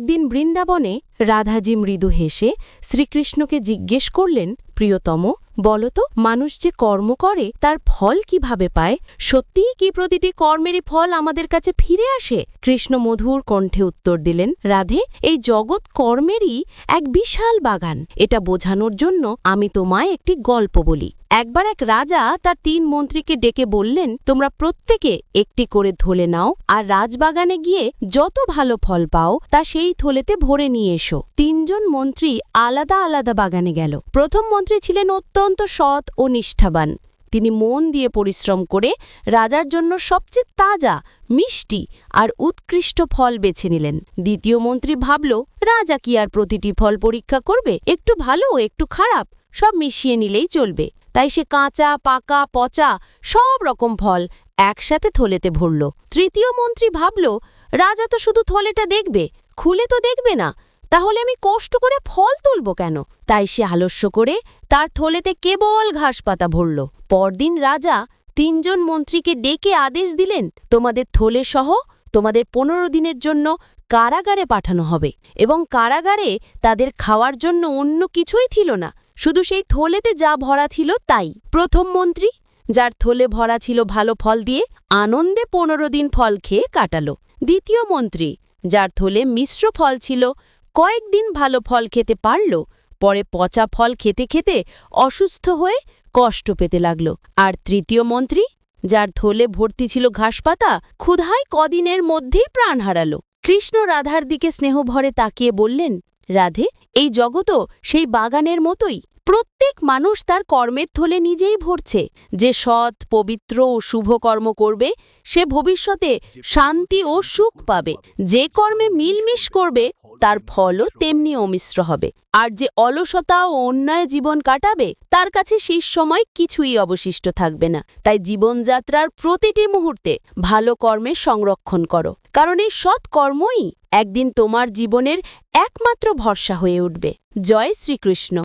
একদিন বৃন্দাবনে রাধাজি মৃদু হেসে শ্রীকৃষ্ণকে জিজ্ঞেস করলেন, প্রিয়তম, বলতো, মানুষ যে কর্ম করে, তার ফল কীভাবে পায়? সত্যিই কি প্রতিটি কর্মেরই ফল আমাদের কাছে ফিরে আসে? কৃষ্ণ মধুর কণ্ঠে উত্তর দিলেন, রাধে, এই জগৎ কর্মেরই এক বিশাল বাগান। এটা বোঝানোর জন্য আমি তোমায় একটি গল্প বলি। একবার এক রাজা তার তিন মন্ত্রীকে ডেকে বললেন, তোমরা প্রত্যেকে একটি করে ধলে নাও, আর রাজবাগানে গিয়ে যত ভালো ফল পাও, তা সেই থলেতে ভরে নিয়ে এসো। তিনজন মন্ত্রী আলাদা আলাদা বাগানে গেল। প্রথম মন্ত্রী ছিলেন অত্যন্ত সৎ ও নিষ্ঠাবান। তিনি মন দিয়ে পরিশ্রম করে রাজার জন্য সবচেয়ে তাজা, মিষ্টি আর উৎকৃষ্ট ফল বেছে নিলেন। দ্বিতীয় মন্ত্রী ভাবল, রাজা কি আর প্রতিটি ফল পরীক্ষা করবে? একটু ভালো, একটু খারাপ, সব মিশিয়ে নিলেই চলবে। তাই সে কাঁচা, পাকা, পচা সব রকম ফল একসাথে থলেতে ভরল। তৃতীয় মন্ত্রী ভাবল, রাজা তো শুধু থলেটা দেখবে, খুলে তো দেখবে না। তাহলে আমি কষ্ট করে ফল তুলব কেন? তাই সে আলস্য করে তার থলেতে কেবল ঘাস পাতা ভরল। পরদিন রাজা তিনজন মন্ত্রীকে ডেকে আদেশ দিলেন, তোমাদের থলে সহ তোমাদের পনেরো দিনের জন্য কারাগারে পাঠানো হবে এবং কারাগারে তাদের খাওয়ার জন্য অন্য কিছুই ছিল না। শুধু সেই থলেতে যা ভরা ছিল তাই। প্রথম মন্ত্রী, যার থলে ভরা ছিল ভালো ফল দিয়ে আনন্দে পনেরো দিন ফল খেয়ে কাটালো। দ্বিতীয় মন্ত্রী, যার থলে মিশ্র ফল ছিল কয়েকদিন ভালো ফল খেতে পারল, পরে পচা ফল খেতে খেতে অসুস্থ হয়ে কষ্ট পেতে লাগল। আর তৃতীয় মন্ত্রী, যার থলে ভর্তি ছিল ঘাসপাতা, ক্ষুধায় কদিনের মধ্যেই প্রাণ হারালো। কৃষ্ণ রাধার দিকে স্নেহভরে তাকিয়ে বললেন, রাধে, এই জগতও সেই বাগানের মতোই। প্রত্যেক মানুষ তার কর্মের থলে নিজেই ভরছে। যে সৎ, পবিত্র ও শুভ কর্ম করবে, সে ভবিষ্যতে শান্তি ও সুখ পাবে। যে কর্মে মিলমিশ করবে, তার ফলও তেমনি অমিশ্র হবে। আর যে অলসতা ও অন্যায় জীবন কাটাবে, তার কাছে শেষ সময় কিছুই অবশিষ্ট থাকবে না। তাই জীবনযাত্রার প্রতিটি মুহূর্তে ভালো কর্মের সংরক্ষণ করো। কারণ এই সৎ কর্মই একদিন তোমার জীবনের একমাত্র ভরসা হয়ে উঠবে। জয় শ্রীকৃষ্ণ।